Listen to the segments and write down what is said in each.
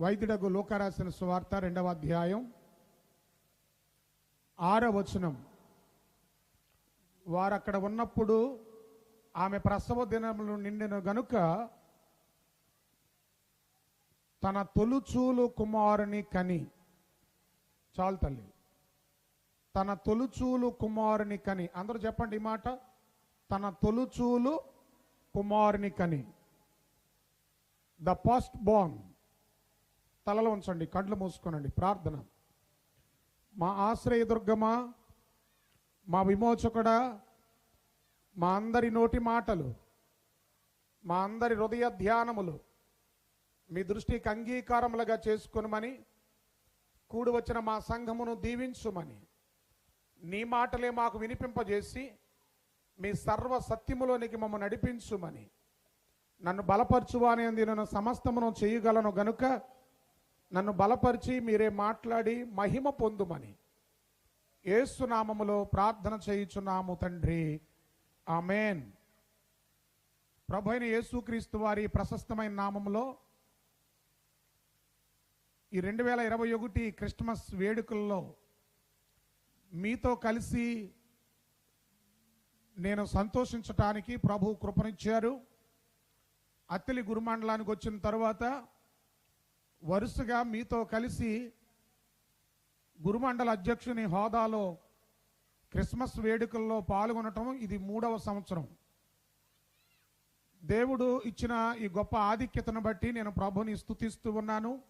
వైద్యుడకు లోకరాసిన సువార్త రెండవ అధ్యాయం ఆరవచనం వారక్కడ వారు అక్కడ ఉన్నప్పుడు ఆమె ప్రసవ దినములు నిండిన గనుక తన తొలుచూలు కుమారుని కని. చాలు తల్లి. తన తొలుచూలు కుమారుని కని. అందరూ చెప్పండి ఈ మాట. తన తొలుచూలు కుమారుని కని. ద ఫస్ట్ బాంగ్ తలలో ఉంచండి కళ్ళు మూసుకోనండి ప్రార్థన. మా ఆశ్రయ దుర్గమా మా విమోచకుడా మా అందరి నోటి మాటలు మా అందరి హృదయ ధ్యానములు మీ దృష్టికి అంగీకారములుగా చేసుకునమని కూడి వచ్చిన మా సంఘమును దీవించుమని నీ మాటలే మాకు వినిపింపజేసి మీ సర్వ సత్యములోనికి మమ్మల్ని నడిపించుమని నన్ను బలపరచువానే నేను సమస్తమును చేయగలను గనుక నన్ను బలపరిచి మీరే మాట్లాడి మహిమ పొందుమని. ఏసునామములో ప్రార్థన చేయుచున్నాము తండ్రి. ఆమెన్. ప్రభు అయిన యేసుక్రీస్తు వారి ప్రశస్తమైన నామములో ఈ రెండు వేల ఇరవై ఒకటి క్రిస్మస్ వేడుకల్లో మీతో కలిసి నేను సంతోషించటానికి ప్రభు కృపనిచ్చారు. అత్తిలి గురుమండలానికి వచ్చిన తర్వాత వరుసగా మీతో కలిసి గురుమండల అధ్యక్షుని హోదాలో క్రిస్మస్ వేడుకల్లో పాల్గొనటం ఇది మూడవ సంవత్సరం. దేవుడు ఇచ్చిన ఈ గొప్ప ఆధిక్యతను బట్టి నేను ప్రభుని స్థుతిస్తూ ఉన్నాను.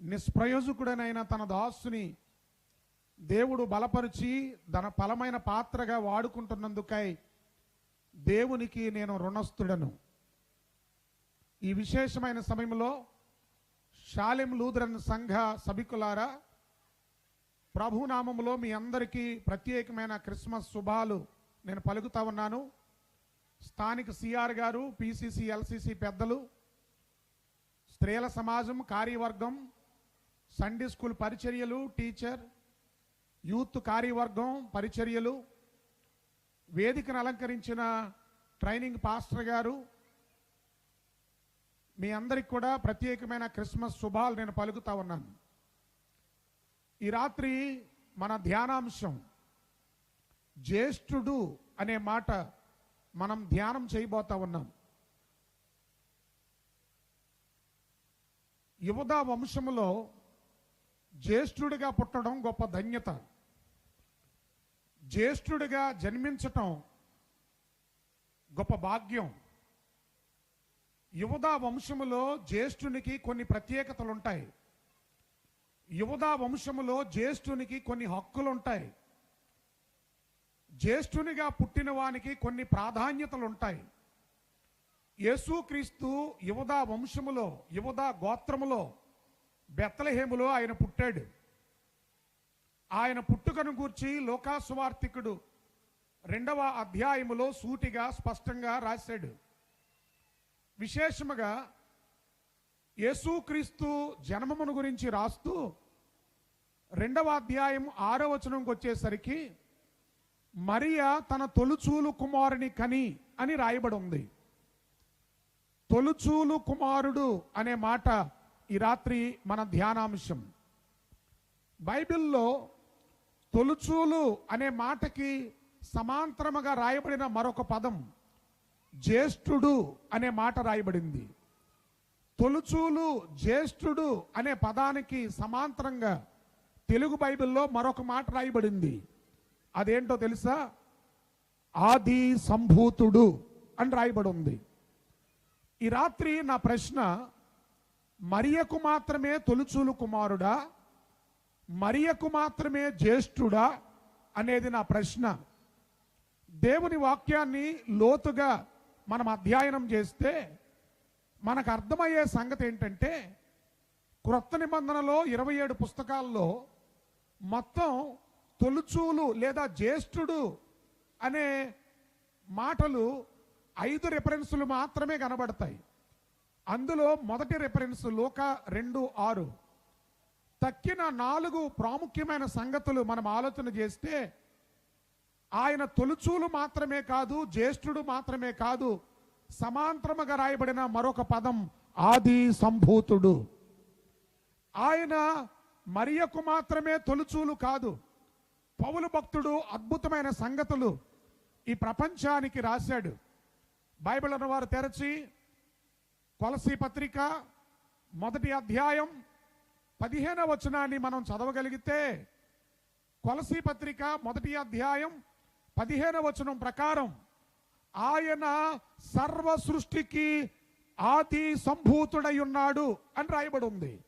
నిష్ప్రయోజకుడనైన తన దాసుని దేవుడు బలపరిచి తన ఫలమైన పాత్రగా వాడుకుంటున్నందుకై దేవునికి నేను రుణస్థుడను. ఈ విశేషమైన సమయంలో షాలిం లూథరన్ సంఘ సభికులారా ప్రభునామములో మీ అందరికీ ప్రత్యేకమైన క్రిస్మస్ శుభాలు. నేను పలుకుతా ఉన్నాను. స్థానిక సిఆర్ గారు పిసిసి ఎల్సిసి పెద్దలు స్త్రీల సమాజం కార్యవర్గం సండే స్కూల్ పరిచర్యలు టీచర్ యూత్ కార్యవర్గం పరిచర్యలు వేదికను అలంకరించిన ట్రైనింగ్ పాస్టర్ గారు మీ అందరికి కూడా ప్రత్యేకమైన క్రిస్మస్ శుభాలు నేను పలుకుతా ఉన్నాను. ఈ రాత్రి మన ధ్యానాంశం జ్యేష్ఠుడు అనే మాట మనం ధ్యానం చేయబోతా ఉన్నాం. యువత వంశములో జ్యేష్ఠుడిగా పుట్టడం గొప్ప ధన్యత. జ్యేష్ఠుడిగా జన్మించటం గొప్ప భాగ్యం. యువదా వంశములో జ్యేష్ఠునికి కొన్ని ప్రత్యేకతలు ఉంటాయి యువదా వంశములో జ్యేష్ఠునికి కొన్ని హక్కులు ఉంటాయి జ్యేష్ఠునిగా పుట్టిన వానికి కొన్ని ప్రాధాన్యతలు ఉంటాయి యేసుక్రీస్తు యువదా వంశములో యువదా గోత్రములో బెత్తలహేములో ఆయన పుట్టాడు. ఆయన పుట్టుకను గూర్చి లోకాసువార్తికుడు రెండవ అధ్యాయములో సూటిగా స్పష్టంగా రాశాడు. విశేషముగా యేసుక్రీస్తు జన్మమును గురించి రాస్తూ రెండవ అధ్యాయం ఆరో వచనంకి వచ్చేసరికి మరియా తన తొలుచూలు కుమారుని కని అని రాయబడి ఉంది తొలుచూలు కుమారుడు అనే మాట ఈ రాత్రి మన ధ్యానాంశం. బైబిల్లో తొలుచూలు అనే మాటకి సమాంతరముగా రాయబడిన మరొక పదం జ్యేష్ఠుడు అనే మాట రాయబడింది. తొలుచూలు జ్యేష్ఠుడు అనే పదానికి సమాంతరంగా తెలుగు బైబిల్లో మరొక మాట రాయబడింది. అదేంటో తెలుసా? ఆది సంభూతుడు అని రాయబడి ఉంది ఈ రాత్రి నా ప్రశ్న మరియకు మాత్రమే తొలుచూలు కుమారుడా? మరియకు మాత్రమే జ్యేష్ఠుడా? అనేది నా ప్రశ్న. దేవుని వాక్యాన్ని లోతుగా మనం అధ్యయనం చేస్తే మనకు అర్థమయ్యే సంగతి ఏంటంటే క్రొత్త నిబంధనలో ఇరవై ఏడు పుస్తకాల్లో మొత్తం తొలుచూలు లేదా జ్యేష్ఠుడు అనే మాటలు ఐదు రిఫరెన్సులు మాత్రమే కనబడతాయి. అందులో మొదటి రిఫరెన్స్ లోక రెండు ఆరు. తక్కిన నాలుగు ప్రాముఖ్యమైన సంగతులు మనం ఆలోచన చేస్తే ఆయన తొలుచూలు మాత్రమే కాదు జ్యేష్ఠుడు మాత్రమే కాదు సమాంతరముగా రాయబడిన మరొక పదం ఆది సంభూతుడు. ఆయన మరియకు మాత్రమే తొలుచూలు కాదు పౌలు భక్తుడు అద్భుతమైన సంగతులు ఈ ప్రపంచానికి రాశాడు. బైబిల్ అన్నవారు తెరచి కొలసి పత్రిక మొదటి అధ్యాయం పదిహేనవ వచనాన్ని మనం చదవగలిగితే కొలసి పత్రిక మొదటి అధ్యాయం పదిహేనవ వచనం ప్రకారం ఆయన సర్వ సృష్టికి ఆది సంభూతుడై ఉన్నాడు అని రాయబడి ఉంది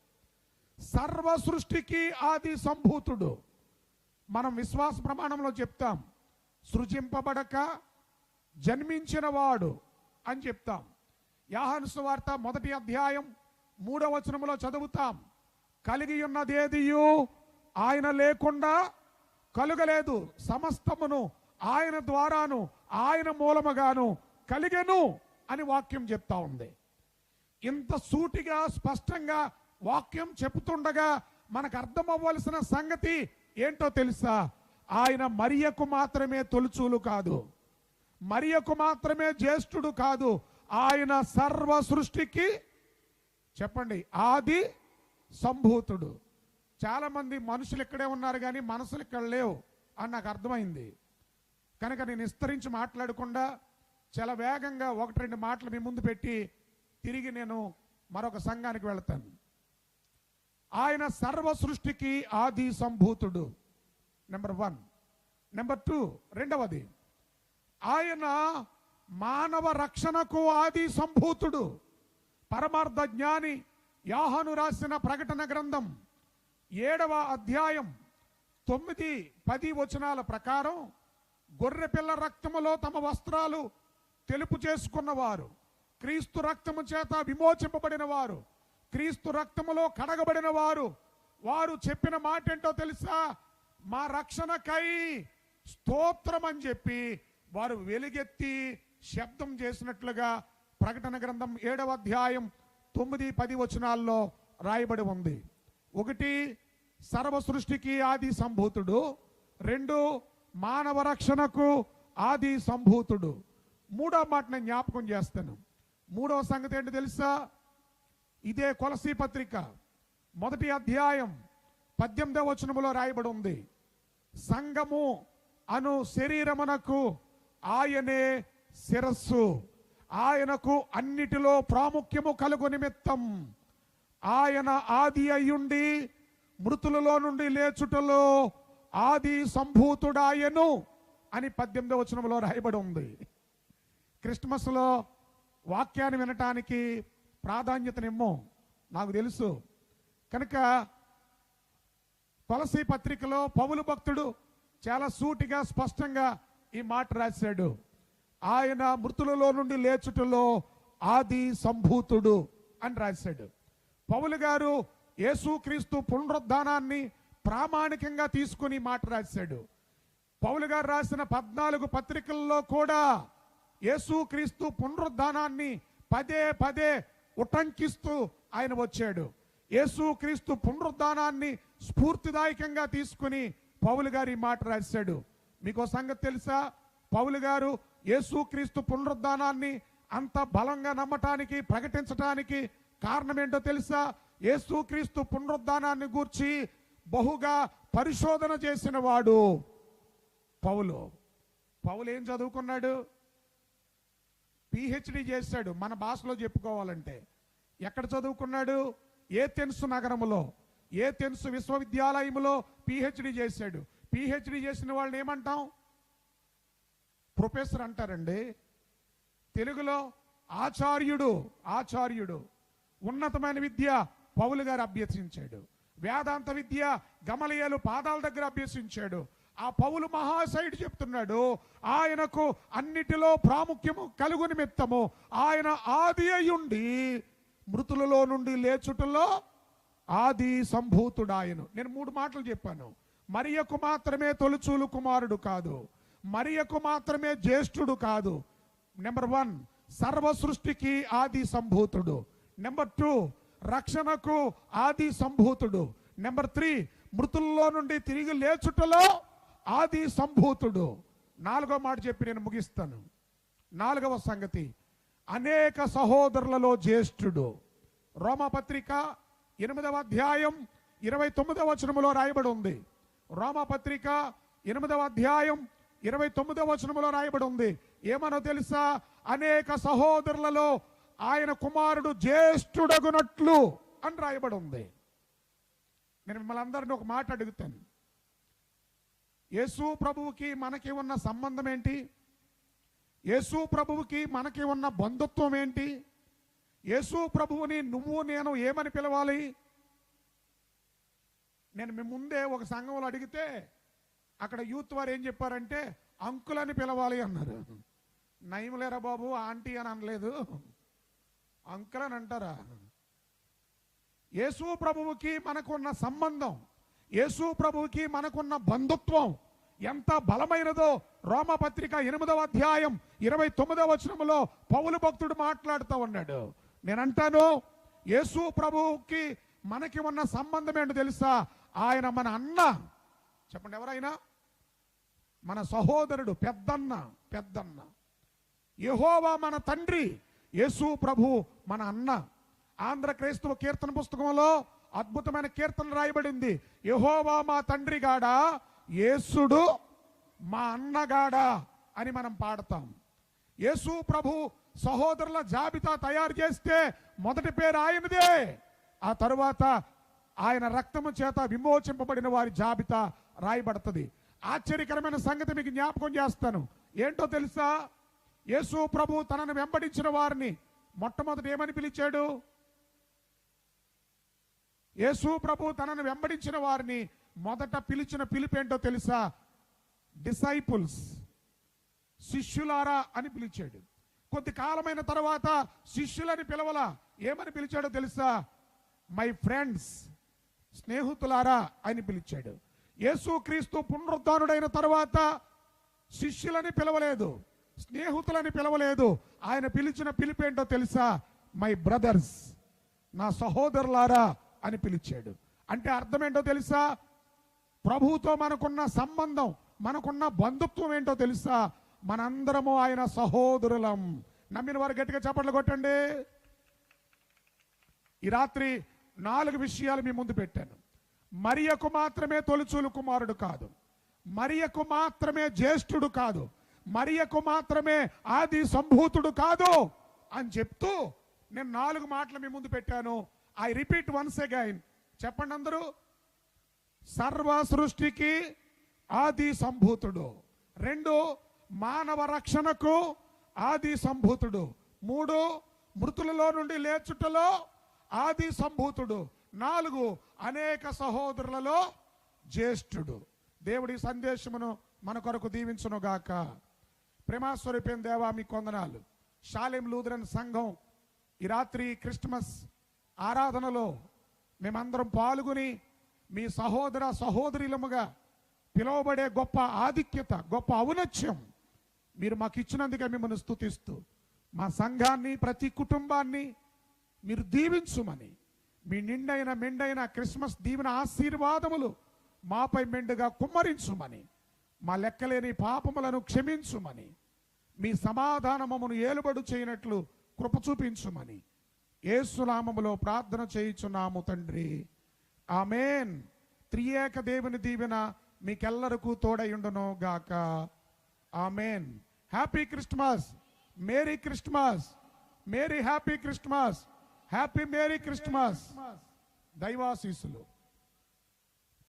సర్వ సృష్టికి ఆది సంభూతుడు. మనం విశ్వాస ప్రమాణంలో చెప్తాం సృజింపబడక జన్మించినవాడు అని చెప్తాం. యాహాను వార్త మొదటి అధ్యాయం మూడవ వచనములో చదువుతాం కలిగి ఉన్నదేదియు ఆయన లేకుండా కలుగలేదు సమస్తమును ఆయన ద్వారాను ఆయన మూలముగాను కలిగెను అని వాక్యం చెప్తా ఉంది. ఇంత సూటిగా స్పష్టంగా వాక్యం చెబుతుండగా మనకు అర్థమవ్వాల్సిన సంగతి ఏంటో తెలుసా? ఆయన మరియకు మాత్రమే తొలుచూలు కాదు. మరియకు మాత్రమే జ్యేష్ఠుడు కాదు. ఆయన సర్వ సృష్టికి చెప్పండి ఆది సంభూతుడు. చాలా మంది మనుషులు ఇక్కడే ఉన్నారు కానీ మనసులు ఇక్కడ లేవు అని నాకు అర్థమైంది. కనుక నేను విస్తరించి మాట్లాడకుండా చాలా వేగంగా ఒకటి రెండు మాటలు మీ ముందు పెట్టి తిరిగి నేను మరొక సంఘానికి వెళతాను. ఆయన సర్వ సృష్టికి ఆది సంభూతుడు. నెంబర్ వన్ నెంబర్ టూ రెండవది. ఆయన మానవ రక్షణకు ఆది సంభూతుడు. పరమార్థ జ్ఞాని యాహను రాసిన ప్రకటన గ్రంథం ఏడవ అధ్యాయం తొమ్మిది పది వచనాల ప్రకారం గొర్రెపిల్ల రక్తములో తమ వస్త్రాలు తెలుపు చేసుకున్నవారు. క్రీస్తు రక్తము చేత విమోచింపబడిన వారు. క్రీస్తు రక్తములో కడగబడిన వారు. వారు చెప్పిన మాట ఏంటో తెలుసా? మా రక్షణకై స్తోత్రం అని చెప్పి వారు వెలుగెత్తి శబ్దం చేసినట్లుగా ప్రకటన గ్రంథం ఏడవ అధ్యాయం తొమ్మిది పది వచనాల్లో రాయబడి ఉంది. ఒకటి సర్వ సృష్టికి ఆది సంభూతుడు. రెండు మానవ రక్షణకు ఆది సంభూతుడు. మూడో మాట నేను జ్ఞాపకం చేస్తాను. మూడవ సంగతి ఏంటి తెలుసా? ఇదే కొలసీ పత్రిక. మొదటి అధ్యాయం పద్దెనిమిదవ వచనములో రాయబడి ఉంది. సంఘము అను శరీరమునకు ఆయనే శిరస్సు. ఆయనకు అన్నిటిలో ప్రాముఖ్యము కలుగు నిమిత్తం. ఆయన ఆది అయ్యుండి మృతులలో నుండి లేచుటలో ఆది సంభూతుడాయను అని పద్దెనిమిదవ వచనంలో రాయబడి ఉంది. క్రిస్మస్లో వాక్యాన్ని వినటానికి ప్రాధాన్యతనిమ్మో నాకు తెలుసు. కనుక తులసి పత్రికలో పౌలు భక్తుడు చాలా సూటిగా స్పష్టంగా ఈ మాట రాశాడు. ఆయన మృతులలో నుండి లేచుటలో ఆది సంభూతుడు అని రాశాడు. పౌలు గారు యేసుక్రీస్తు పునరుద్ధానాన్ని ప్రామాణికంగా తీసుకుని మాట రాశాడు. పౌలు గారు రాసిన పద్నాలుగు పత్రికల్లో కూడా యేసుక్రీస్తు పునరుద్ధానాన్ని పదే పదే ఉటంకిస్తూ ఆయన వచ్చాడు. యేసుక్రీస్తు పునరుద్ధానాన్ని స్ఫూర్తిదాయకంగా తీసుకుని పౌలు గారు ఈ మాట రాశాడు. మీకు సంగతి తెలుసా? పౌలు గారు యేసుక్రీస్తు పునరుద్ధానాన్ని అంత బలంగా నమ్మటానికి ప్రకటించటానికి కారణం ఏంటో తెలుసా? యేసుక్రీస్తు పునరుద్ధానాన్ని గూర్చి బహుగా పరిశోధన చేసిన వాడు పౌలు. పౌలు ఏం చదువుకున్నాడు? పిహెచ్డి చేశాడు మన భాషలో చెప్పుకోవాలంటే. ఎక్కడ చదువుకున్నాడు? ఏ తెన్సు నగరములో ఏ తెన్సు విశ్వవిద్యాలయములో పిహెచ్డి చేశాడు పిహెచ్డి చేసిన వాళ్ళని ఏమంటాం? ప్రొఫెసర్ అంటారండి. తెలుగులో ఆచార్యుడు ఆచార్యుడు. ఉన్నతమైన విద్య పౌలు గారు అభ్యసించాడు. వేదాంత విద్య గమలియలు పాదాల దగ్గర అభ్యసించాడు. ఆ పౌలు మహాశయుడు చెప్తున్నాడు ఆయనకు అన్నిటిలో ప్రాముఖ్యము కలుగు నిమిత్తము. ఆయన ఆది అయ్యుండి మృతులలో నుండి లేచుటలో ఆది సంభూతుడాయను. నేను మూడు మాటలు చెప్పాను. మరియకు మాత్రమే తొలుచూలు కుమారుడు కాదు. మరియకు మాత్రమే జ్యేష్ఠుడు కాదు. నెంబర్ వన్ సర్వ సృష్టికి ఆది సంభూతుడు. నెంబర్ టూ రక్షణకు ఆది సంభూతుడు. నెంబర్ త్రీ మృతుల్లో నుండి తిరిగి లేచుటలో ఆది సంభూతుడు. నాలుగో మాట చెప్పి నేను ముగిస్తాను. నాలుగవ సంగతి అనేక సహోదరులలో జ్యేష్ఠుడు. రోమపత్రిక ఎనిమిదవ అధ్యాయం ఇరవై తొమ్మిదవ వచనములో రాయబడి ఉంది. రోమపత్రిక ఎనిమిదవ అధ్యాయం ఇరవై తొమ్మిదవ వచనములో రాయబడి ఉంది. ఏమనో తెలుసా? అనేక సహోదరులలో ఆయన కుమారుడు జ్యేష్ఠుడగునట్లు అని రాయబడి ఉంది నేను మిమ్మల్ని అందరినీ ఒక మాట అడుగుతాను. యేసు ప్రభువుకి మనకి ఉన్న సంబంధం ఏంటి? యేసు ప్రభువుకి మనకి ఉన్న బంధుత్వం ఏంటి? యేసు ప్రభువుని నువ్వు నేను ఏమని పిలవాలి? నేను మీ ముందే ఒక సంఘంలో అడిగితే అక్కడ యూత్ వారు ఏం చెప్పారంటే అంకులని పిలవాలి అన్నారు. నయములేరా బాబు ఆంటీ అని అనలేదు. అంకుల్ అని అంటారా యేసు ప్రభువుకి మనకున్న సంబంధం యేసు ప్రభువుకి మనకున్న బంధుత్వం ఎంత బలమైనదో రోమపత్రిక ఎనిమిదవ అధ్యాయం ఇరవై తొమ్మిదవ వచనములో పౌలు భక్తుడు మాట్లాడుతూ ఉన్నాడు. నేనంటాను యేసు ప్రభువుకి మనకి ఉన్న సంబంధం ఏంటో తెలుసా? ఆయన మన అన్న. చెప్పండి ఎవరైనా? మన సహోదరుడు పెద్దన్న పెద్దన్న. యహోవా మన తండ్రి. యేసు ప్రభు మన అన్న. ఆంధ్ర క్రైస్తవ కీర్తన పుస్తకంలో అద్భుతమైన కీర్తన రాయబడింది. యహోవా మా తండ్రి గాడా యేసుడు మా అన్నగాడా అని మనం పాడతాం. యేసు ప్రభు సహోదరుల జాబితా తయారు చేస్తే మొదటి పేరు ఆయనదే. ఆ తరువాత ఆయన రక్తము చేత విమోచింపబడిన వారి జాబితా రాయబడుతుంది. ఆశ్చర్యకరమైన సంగతి మీకు జ్ఞాపకం చేస్తాను. ఏంటో తెలుసా? యేసు ప్రభు తనను వెంబడించిన వారిని మొట్టమొదటి ఏమని పిలిచాడు? యేసు ప్రభు తనను వెంబడించిన వారిని మొదట పిలిచిన పిలిపేంటో తెలుసా? డిసైపుల్స్ శిష్యులారా అని పిలిచాడు. కొద్ది కాలమైన తర్వాత శిష్యులని పిలవలా ఏమని పిలిచాడో తెలుసా? మై ఫ్రెండ్స్ స్నేహితులారా అని పిలిచాడు. యేసుక్రీస్తు పునరుద్ధానుడైన తర్వాత శిష్యులని పిలవలేదు. స్నేహితులని పిలవలేదు. ఆయన పిలిచిన పిలిపేంటో తెలుసా? మై బ్రదర్స్ నా సహోదరులారా అని పిలిచాడు. అంటే అర్థం ఏంటో తెలుసా? ప్రభువుతో మనకున్న సంబంధం మనకున్న బంధుత్వం ఏంటో తెలుసా? మనందరము ఆయన సహోదరులం. నమ్మిన వారు గట్టిగా చప్పట్లు కొట్టండి. ఈ రాత్రి నాలుగు విషయాలు మీ ముందు పెట్టాను. మరియకు మాత్రమే తొలిచూలు కుమారుడు కాదు. మరియకు మాత్రమే జ్యేష్ఠుడు కాదు. మరియకు మాత్రమే ఆది సంభూతుడు కాదు అని చెప్తూ నేను నాలుగు మాటలు మీ ముందు పెట్టాను. ఐ రిపీట్ వన్స్ అగైన్ చెప్పండి అందరూ. సర్వ సృష్టికి ఆది సంభూతుడు. రెండు మానవ రక్షణకు ఆది సంభూతుడు. మూడు మృతులలో నుండి లేచుటలో ఆది సంభూతుడు. నాలుగు అనేక సహోదరులలో జ్యేష్ఠుడు. దేవుడి సందేశమును మన కొరకు దీవించును గాక ప్రేమాస్వరూపం దేవా మీ కొందనాలు. షాలెం లూదరన్ సంఘం ఈ రాత్రి క్రిస్మస్ ఆరాధనలో మేమందరం పాల్గొని మీ సహోదర సహోదరులముగా పిలువబడే గొప్ప ఆధిక్యత గొప్ప ఔనత్యం మీరు మాకు ఇచ్చినందుకే మిమ్మల్ని స్థుతిస్తూ మా సంఘాన్ని ప్రతి కుటుంబాన్ని మీరు దీవించుమని మీ నిండైన మెండైన క్రిస్మస్ దీవెన ఆశీర్వాదములు మాపై మెండుగా కుమ్మరించుమని మా లెక్కలేని పాపములను క్షమించుమని మీ సమాధానమును ఏలుబడు చేయనట్లు కృప చూపించుమని ఏసునామములో ప్రార్థన చేయుచున్నాము తండ్రి. ఆమెన్. త్రియేక దేవుని దీవెన మీకెల్లరకు తోడయుండును గాక. Amen. Happy Christmas. Merry Christmas. Merry happy Christmas. Happy merry Christmas. దైవాశీసులు